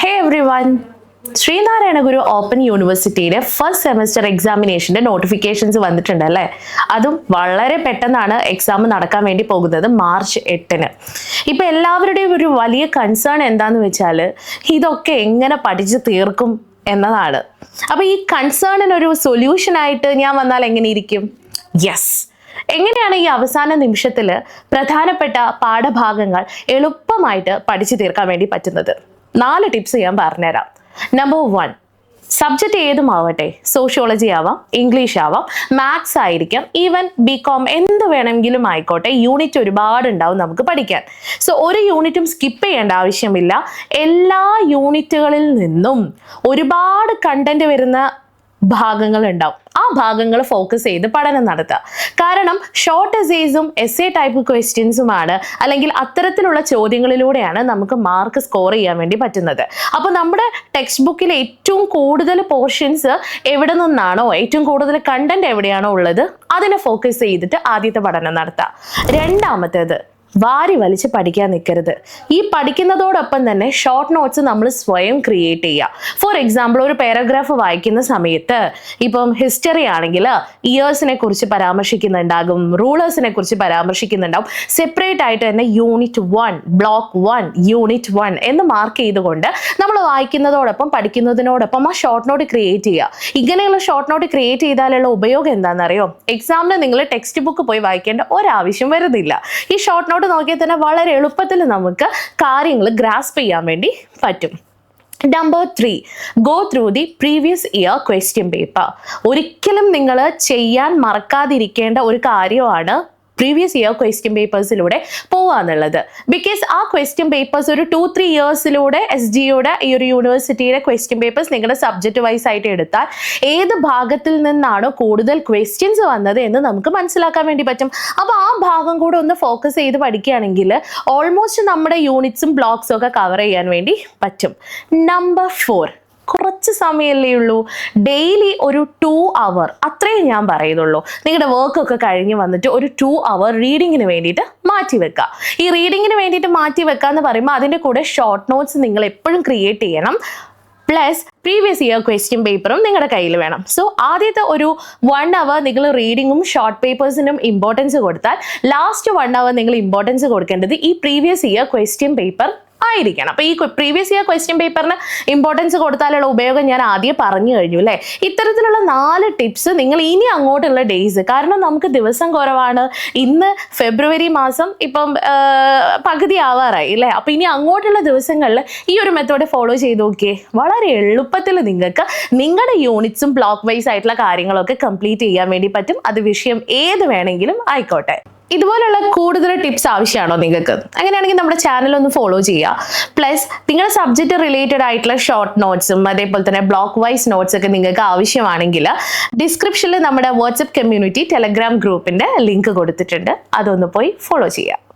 Hey everyone Sreenarayana Guru open യൂണിവേഴ്സിറ്റിയുടെ first semester എക്സാമിനേഷന്റെ notifications വന്നിട്ടുണ്ട് അല്ലേ? അതും വളരെ പെട്ടെന്നാണ് എക്സാം നടക്കാൻ വേണ്ടി പോകുന്നത് മാർച്ച് എട്ടിന്. ഇപ്പൊ എല്ലാവരുടെയും ഒരു വലിയ കൺസേൺ എന്താന്ന് വെച്ചാൽ ഇതൊക്കെ എങ്ങനെ പഠിച്ചു തീർക്കും എന്നതാണ്. അപ്പൊ ഈ കൺസേണിനൊരു സൊല്യൂഷൻ ആയിട്ട് ഞാൻ വന്നാൽ എങ്ങനെ ഇരിക്കും? യെസ് എങ്ങനെയാണ് ഈ അവസാന നിമിഷത്തിൽ പ്രധാനപ്പെട്ട പാഠഭാഗങ്ങൾ എളുപ്പമായിട്ട് പഠിച്ചു തീർക്കാൻ വേണ്ടി പറ്റുന്നത്? നാല് ടിപ്സ് ഞാൻ പറഞ്ഞുതരാം. നമ്പർ വൺ സബ്ജക്റ്റ് ഏതുമാവട്ടെ? സോഷ്യോളജി ആവാം ഇംഗ്ലീഷ് ആവാം മാത്സ് ആയിരിക്കാം ഈവൻ ബി കോം എന്ത് വേണമെങ്കിലും ആയിക്കോട്ടെ യൂണിറ്റ് ഒരുപാട് ഉണ്ടാവും നമുക്ക് പഠിക്കാൻ. സോ ഒരു യൂണിറ്റും സ്കിപ്പ് ചെയ്യേണ്ട ആവശ്യമില്ല. എല്ലാ യൂണിറ്റുകളിൽ നിന്നും ഒരുപാട് കണ്ടന്റ് വരുന്ന ഭാഗങ്ങൾ ഉണ്ടാവും. ഭാഗങ്ങൾ ഫോക്കസ് ചെയ്ത് പഠനം നടത്തുക. കാരണം ഷോർട്ട് എസേസും എസ് എ ടൈപ്പ് ക്വസ്റ്റ്യൻസുമാണ് അല്ലെങ്കിൽ അത്തരത്തിലുള്ള ചോദ്യങ്ങളിലൂടെയാണ് നമുക്ക് മാർക്ക് സ്കോർ ചെയ്യാൻ വേണ്ടി പറ്റുന്നത്. അപ്പോൾ നമ്മുടെ ടെക്സ്റ്റ് ബുക്കിലെ ഏറ്റവും കൂടുതൽ പോർഷൻസ് എവിടെ നിന്നാണോ ഏറ്റവും കൂടുതൽ കണ്ടന്റ് എവിടെയാണോ ഉള്ളത് അതിനെ ഫോക്കസ് ചെയ്തിട്ട് ആദ്യത്തെ പഠനം നടത്താം. രണ്ടാമത്തേത് വാരി വലിച്ച് പഠിക്കാൻ നിൽക്കരുത് ഈ പഠിക്കുന്നതോടൊപ്പം തന്നെ ഷോർട്ട് നോട്ട്സ് നമ്മൾ സ്വയം ക്രിയേറ്റ് ചെയ്യുക ഫോർ എക്സാമ്പിൾ ഒരു പാരഗ്രാഫ് വായിക്കുന്ന സമയത്ത് ഇപ്പം ഹിസ്റ്ററി ആണെങ്കിൽ ഇയേഴ്സിനെ കുറിച്ച് പരാമർശിക്കുന്നുണ്ടാകും റൂളേഴ്സിനെ കുറിച്ച് പരാമർശിക്കുന്നുണ്ടാകും. സെപ്പറേറ്റ് ആയിട്ട് തന്നെ unit one block one unit one എന്ന് മാർക്ക് ചെയ്തുകൊണ്ട് നമ്മൾ വായിക്കുന്നതോടൊപ്പം പഠിക്കുന്നതിനോടൊപ്പം ആ ഷോർട്ട് നോട്ട് ക്രിയേറ്റ് ചെയ്യുക ഇങ്ങനെയുള്ള ഷോർട്ട് നോട്ട് ക്രിയേറ്റ് ചെയ്താലുള്ള ഉപയോഗം എന്താണെന്നറിയോ? എക്സാമിന് നിങ്ങൾ ടെക്സ്റ്റ് ബുക്ക് പോയി വായിക്കേണ്ട ഒരാവശ്യം വരുന്നില്ല. ഈ ഷോർട്ട് നോട്ട് നോക്കിയാൽ തന്നെ വളരെ എളുപ്പത്തിൽ നമുക്ക് കാര്യങ്ങൾ ഗ്രാസ്പ് ചെയ്യാൻ വേണ്ടി പറ്റും. Number three go through the previous year question paper ഒരിക്കലും നിങ്ങൾ ചെയ്യാൻ മറക്കാതിരിക്കേണ്ട ഒരു കാര്യമാണ് പ്രീവിയസ് ഇയർ ക്വസ്റ്റ്യൻ പേപ്പേഴ്സിലൂടെ പോവാന്നുള്ളത്. ബിക്കോസ് ആ ക്വസ്റ്റ്യൻ പേപ്പേഴ്സ് ഒരു ടു ത്രീ ഇയേഴ്സിലൂടെ എസ് ജിയുടെ ഈ ഒരു യൂണിവേഴ്സിറ്റിയിലെ ക്വസ്റ്റ്യൻ പേപ്പേഴ്സ് നിങ്ങളുടെ സബ്ജക്റ്റ് വൈസ് ആയിട്ട് എടുത്താൽ ഏത് ഭാഗത്തിൽ നിന്നാണോ കൂടുതൽ ക്വസ്റ്റ്യൻസ് വന്നത് എന്ന് നമുക്ക് മനസ്സിലാക്കാൻ വേണ്ടി പറ്റും. അപ്പോൾ ആ ഭാഗം കൂടെ ഒന്ന് ഫോക്കസ് ചെയ്ത് പഠിക്കുകയാണെങ്കിൽ ഓൾമോസ്റ്റ് നമ്മുടെ യൂണിറ്റ്സും ബ്ലോക്സും ഒക്കെ കവർ ചെയ്യാൻ വേണ്ടി പറ്റും. നമ്പർ ഫോർ കുറച്ച് സമയമല്ലേ ഉള്ളൂ. ഡെയിലി ഒരു ടു അവർ അത്രയും ഞാൻ പറയുന്നുള്ളൂ. നിങ്ങളുടെ വർക്കൊക്കെ കഴിഞ്ഞ് വന്നിട്ട് ഒരു ടു അവർ റീഡിങ്ങിന് വേണ്ടിയിട്ട് മാറ്റി വെക്കുക ഈ റീഡിങ്ങിന് വേണ്ടിയിട്ട് മാറ്റി വെക്കുക എന്ന് പറയുമ്പോൾ അതിന്റെ കൂടെ ഷോർട്ട് നോട്ട്സ് നിങ്ങൾ എപ്പോഴും ക്രിയേറ്റ് ചെയ്യണം. പ്ലസ് പ്രീവിയസ് ഇയർ ക്വസ്റ്റ്യൻ പേപ്പറും നിങ്ങളുടെ കയ്യിൽ വേണം. സോ ആദ്യത്തെ ഒരു വൺ അവർ നിങ്ങൾ റീഡിങ്ങും ഷോർട്ട് പേപ്പേഴ്സിനും ഇമ്പോർട്ടൻസ് കൊടുത്താൽ ലാസ്റ്റ് വൺ അവർ നിങ്ങൾ ഇമ്പോർട്ടൻസ് കൊടുക്കേണ്ടത് ഈ പ്രീവിയസ് ഇയർ ക്വസ്റ്റ്യൻ പേപ്പർ ആയിരിക്കണം. അപ്പോൾ ഈ പ്രീവിയസ് ഇയർ ക്വസ്റ്റ്യൻ പേപ്പറിന് ഇമ്പോർട്ടൻസ് കൊടുത്താലുള്ള ഉപയോഗം ഞാൻ ആദ്യം പറഞ്ഞു കഴിഞ്ഞു അല്ലേ? ഇത്തരത്തിലുള്ള നാല് ടിപ്സ് നിങ്ങൾ ഇനി അങ്ങോട്ടുള്ള ഡേയ്സ് കാരണം നമുക്ക് ദിവസം കുറവാണ്. ഇന്ന് ഫെബ്രുവരി മാസം ഇപ്പം പകുതി ആവാറായി അല്ലേ? അപ്പോൾ ഇനി അങ്ങോട്ടുള്ള ദിവസങ്ങളിൽ ഈ ഒരു മെത്തേഡ് ഫോളോ ചെയ്ത് നോക്കിയേ. വളരെ എളുപ്പത്തിൽ നിങ്ങൾക്ക് നിങ്ങളുടെ യൂണിറ്റ്സും ബ്ലോക്ക് വൈസ് ആയിട്ടുള്ള കാര്യങ്ങളൊക്കെ കംപ്ലീറ്റ് ചെയ്യാൻ വേണ്ടി പറ്റും. അത് വിഷയം ഏത് വേണമെങ്കിലും ആയിക്കോട്ടെ. ഇതുപോലുള്ള കൂടുതൽ ടിപ്സ് ആവശ്യമാണോ നിങ്ങൾക്ക്? അങ്ങനെയാണെങ്കിൽ നമ്മുടെ ചാനൽ ഒന്ന് ഫോളോ ചെയ്യുക. പ്ലസ് നിങ്ങളുടെ സബ്ജക്റ്റ് റിലേറ്റഡ് ആയിട്ടുള്ള ഷോർട്ട് നോട്ട്സും അതേപോലെ തന്നെ ബ്ലോക്ക് വൈസ് നോട്ട്സ് ഒക്കെ നിങ്ങൾക്ക് ആവശ്യമാണെങ്കിൽ ഡിസ്ക്രിപ്ഷനിൽ നമ്മുടെ വാട്സപ്പ് കമ്മ്യൂണിറ്റി ടെലഗ്രാം ഗ്രൂപ്പിന്റെ ലിങ്ക് കൊടുത്തിട്ടുണ്ട്. അതൊന്ന് പോയി ഫോളോ ചെയ്യുക.